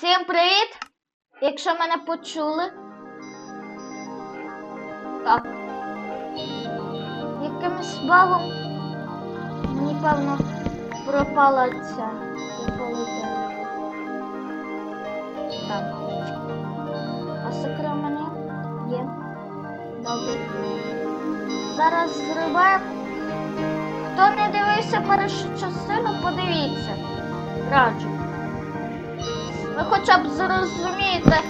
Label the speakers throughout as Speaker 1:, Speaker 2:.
Speaker 1: Всім привіт! Якщо мене почули. Так. Якимось багом мені певно пропала ця. пропала. Так. А сокира в мене є. Добре. Зараз зробимо. Хто не дивився першу частину, подивіться. Раджу. Ви хоча б зрозумієте,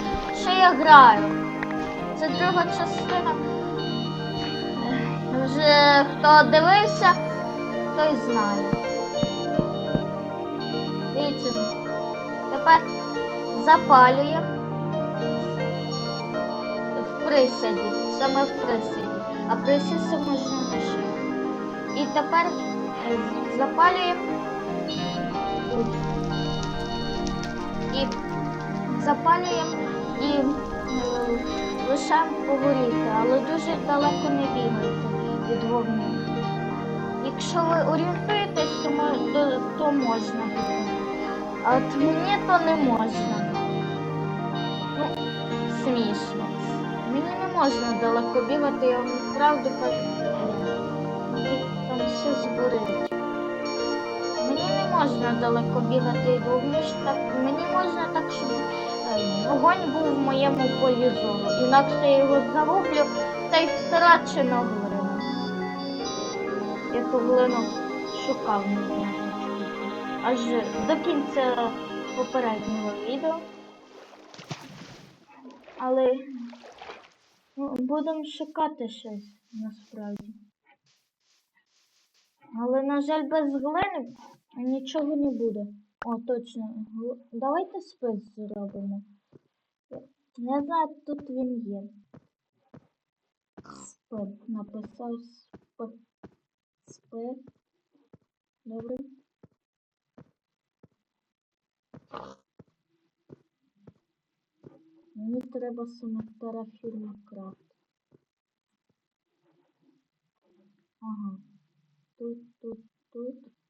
Speaker 1: що я граю. Це друга частина. Вже хто дивився, той знає. Дивіться. Тепер запалюємо в присіді, саме в присіді. А присісти можна на. І тепер запалюємо і запалюємо і е, лишаємо погоріти, але дуже далеко не бігайте від вогню. Якщо ви орієнтуєтесь, то, то, можна. А от мені то не можна. Ну, смішно. Мені не можна далеко бігати, я вам правду кажу. Можна далеко бігати вогню, так мені можна так, щоб е, вогонь був в моєму полі зору. Інакше я його загублю та й втрачена глина. Я ту глину шукав не знаю. Аж до кінця попереднього відео. Але ну, будемо шукати щось насправді. Але, на жаль, без глини нічого не буде. О, точно. Давайте спис зробимо. Я знаю, тут він є. Спи. Написав спи. Спи. Добре. Мені треба саме терафірма крафт. Ага. Тут, тут, тут.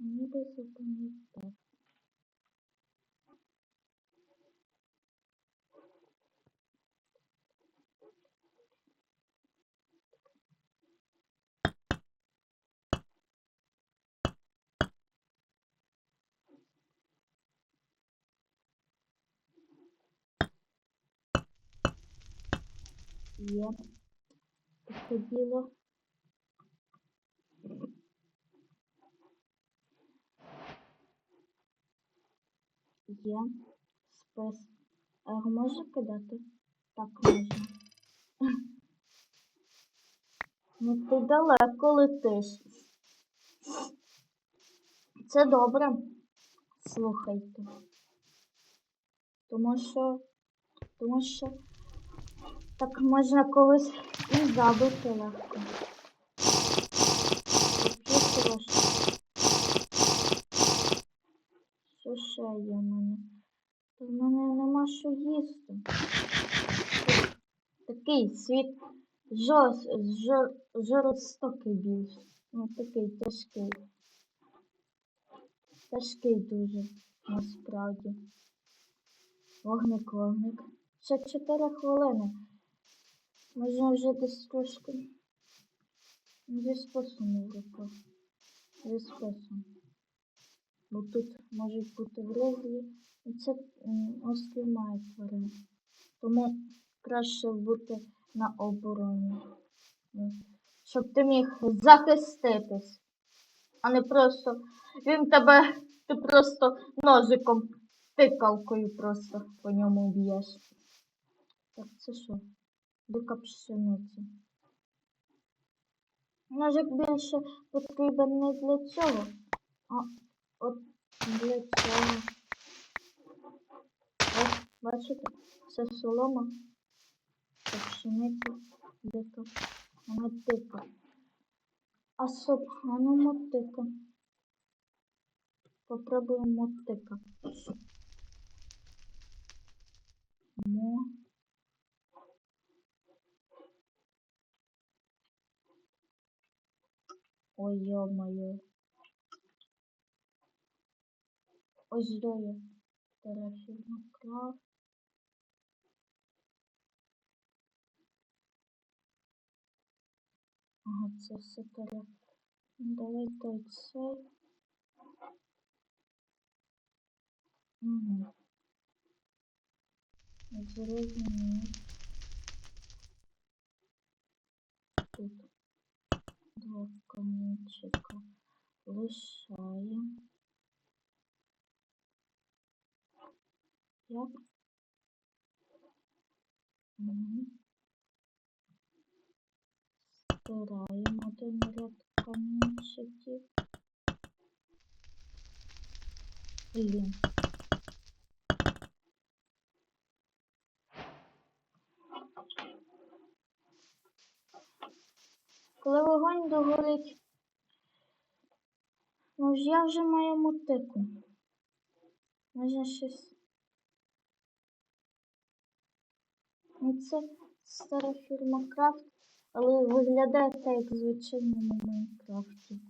Speaker 1: Мені би зупинити так. Є. Таке Є. Спис. А його можна кидати? Так можна. Ну ти далеко летиш. Це добре. Слухайте. Тому що. Тому що так можна колись і забити легко. Такі трошки. Що ще є в мене? Та в мене нема що їсти. Такий світ жорст, жор, жорстокий більш. Ну такий тяжкий. Тяжкий дуже, насправді. Вогник, вогник. Ще 4 хвилини. Можна вже десь трошки. Зі спосом в руках. Зі спосом. Бо тут можуть бути вроги. І це острів має тварин. Тому краще бути на обороні. Щоб ти міг захиститись. А не просто він тебе, ти просто ножиком, тикалкою просто по ньому б'єш. Так, це що? Дика пшениця. Ножик більше потрібен не для цього, а от для цього. Ось, бачите, це солома, це пшениця, дика, вона дика. А соп, а ну мотика. Попробуємо мотика. Мо. Ой, ё-моё. Ось здоє. стара фірма Крафт. Ага, це все. Ну, Давайте оцей. Угу. Зрозуміло. Тут два камінчика лишаємо. Як? Угу. Стираємо один ряд камінчиків. Блін. Коли вогонь догорить, ну ж я вже маю мотику. Можна щось. Це стара фірма Крафт, але виглядає так, як в звичайному Майнкрафті.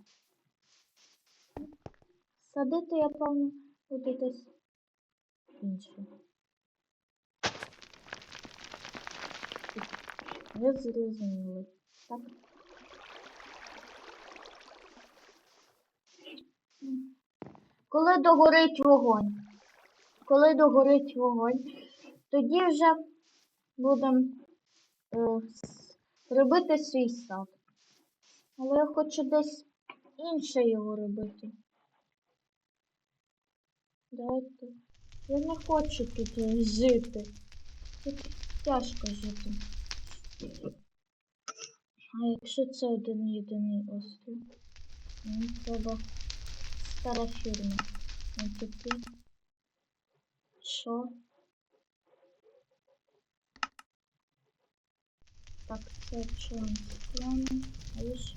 Speaker 1: Садити я певно буду десь інше. Ви зрозуміли, так? Коли догорить вогонь, коли догорить вогонь, тоді вже будемо е, робити свій сад. Але я хочу десь інше його робити. Давайте. Я не хочу тут е, жити. Тут тяжко жити. А якщо це один єдиний острів? Мені треба стара фірма. Ось. Що? Так, це ще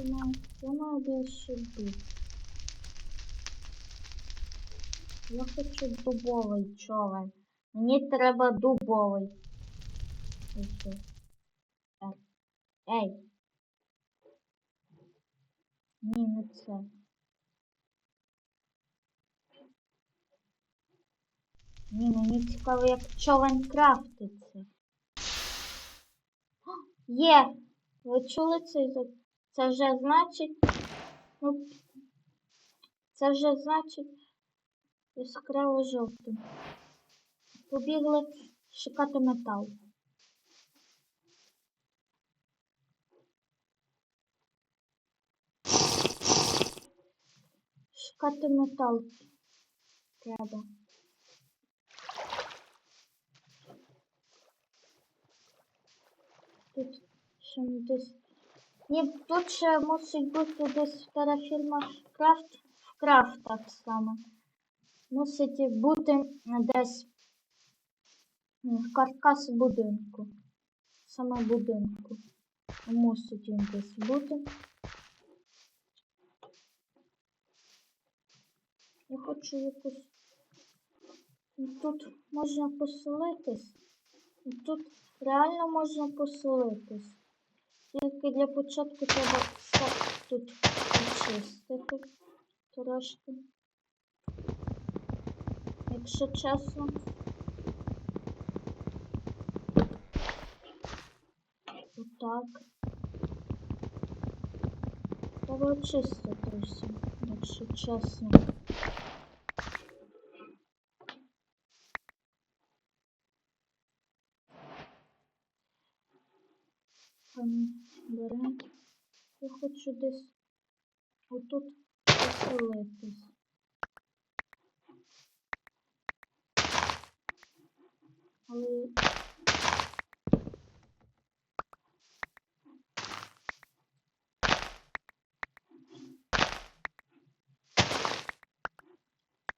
Speaker 1: маю, я маю більше бит. Я хочу дубовий човен. Мені треба дубовий. Так. Ей. Ні, не це. Ні, мені цікаво, як човен крафтиться. Є! Ви чули цей звук? Це вже значить. Ну, це вже значить яскраво жовтим. Побігли шукати метал. Шукати метал треба. Тут ще десь. Ні, тут ще мусить бути десь стара фірма Крафт в крафт так само. Мусить бути десь м, каркас будинку. Саме будинку. Мусить він десь бути. Я хочу якусь. Тут можна поселитись. Тут реально можна поселитись. Тільки для початку треба все тут очистити трошки. Якщо чесно. Отак. Треба очистити все, якщо чесно. Хочу десь отут поселитись. Але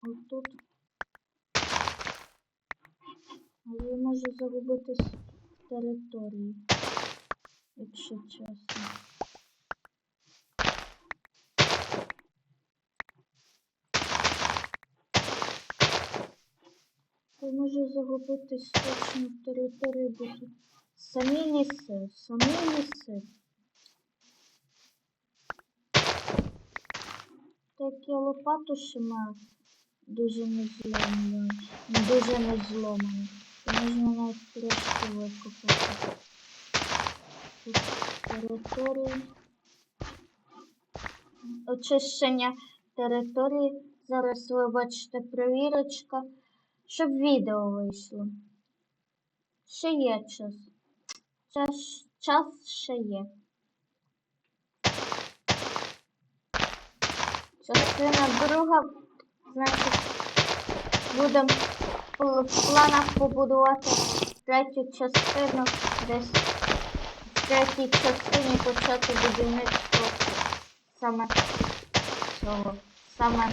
Speaker 1: отут. Але я можу загубитись в території, якщо чесно. Загубитись точно території, бо самі ліси, самі ліси. Так я лопату ще маю. дуже не зломлений. Дуже не зломаний. І можна навіть трошки викопати. Тут територію. Очищення території. Зараз ви бачите провірочка, щоб відео вийшло. Ще є час. Час, час ще є. Частина друга, значить, будемо в планах побудувати третю частину, десь в третій частині почати будівництво саме цього, саме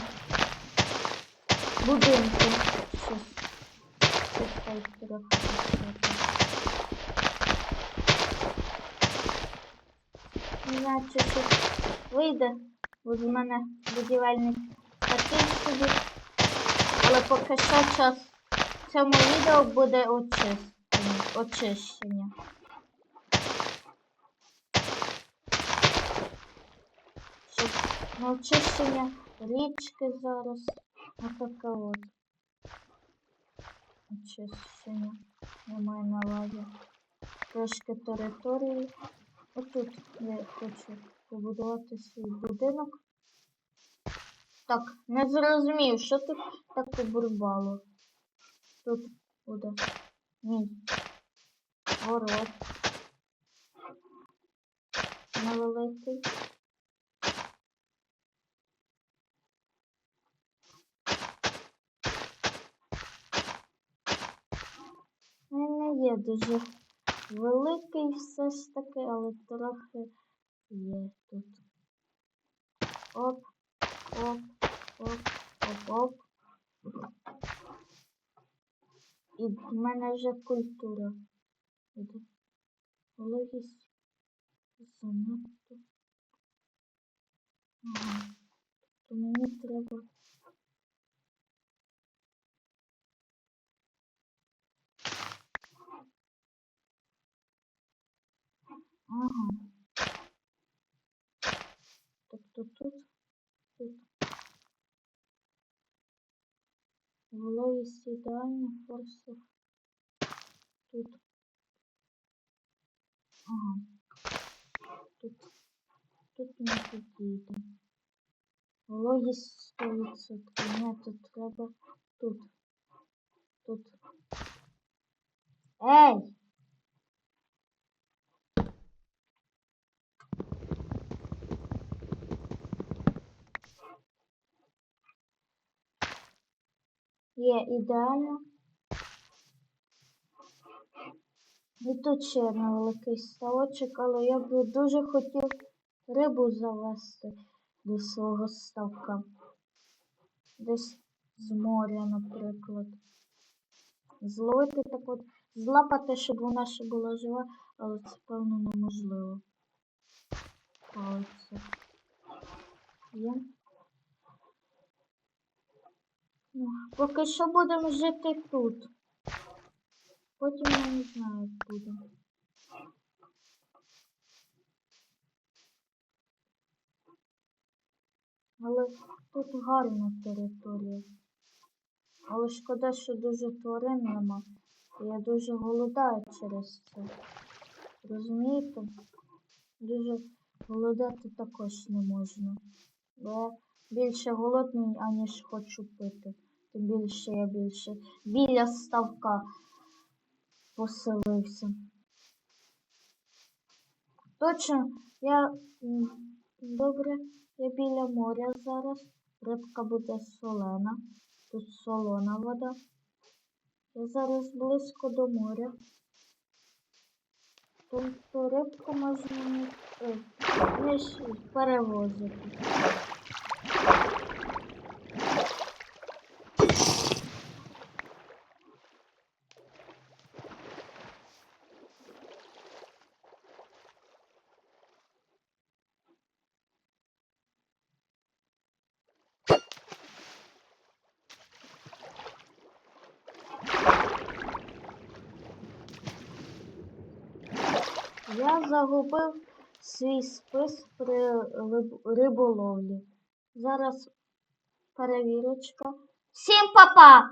Speaker 1: будинку. Чи щось вийде, бо з мене будівельник такий собі. Але поки що час в цьому відео буде очищення. очищення. Щоб на очищення річки зараз. Отаке от. Очищення. Я маю на увазі. Трошки території. Отут я хочу побудувати свій будинок. Так, не зрозумів, що тут так побурбало. Тут буде мій город. Невеликий. Він не є дуже великий все ж таки, але трохи є тут. Оп, оп, оп, оп, оп. І в мене вже культура. Вологість занадто. Ага. Мені треба. Ага. Тобто тут, тут. Вологість ідеальна, форсов. Тут. Ага. Тут. Тут не підійде. Вологість 100%. Ні, тут треба тут. Тут. Ей! Є ідеально. І тут ще невеликий ставочок, але я б дуже хотів рибу завести до свого ставка. Десь з моря, наприклад. Зловити так от, злапати, щоб вона ще була жива, але це певно неможливо. Палиця. Є. Ну, поки що будемо жити тут. Потім я не знаю, як буде. Але тут гарна територія. Але шкода, що дуже тварин нема. Я дуже голодаю через це. Розумієте? Дуже голодати також не можна. Бо я більше голодний, аніж хочу пити. Більше я більше біля ставка поселився. Точно, я добре, я біля моря зараз. Рибка буде солена. Тут солона вода. Я зараз близько до моря. Тобто рибку можна е, не перевозити. Я загубив свій спис при риболовлі. Зараз перевірочка. Всім па-па!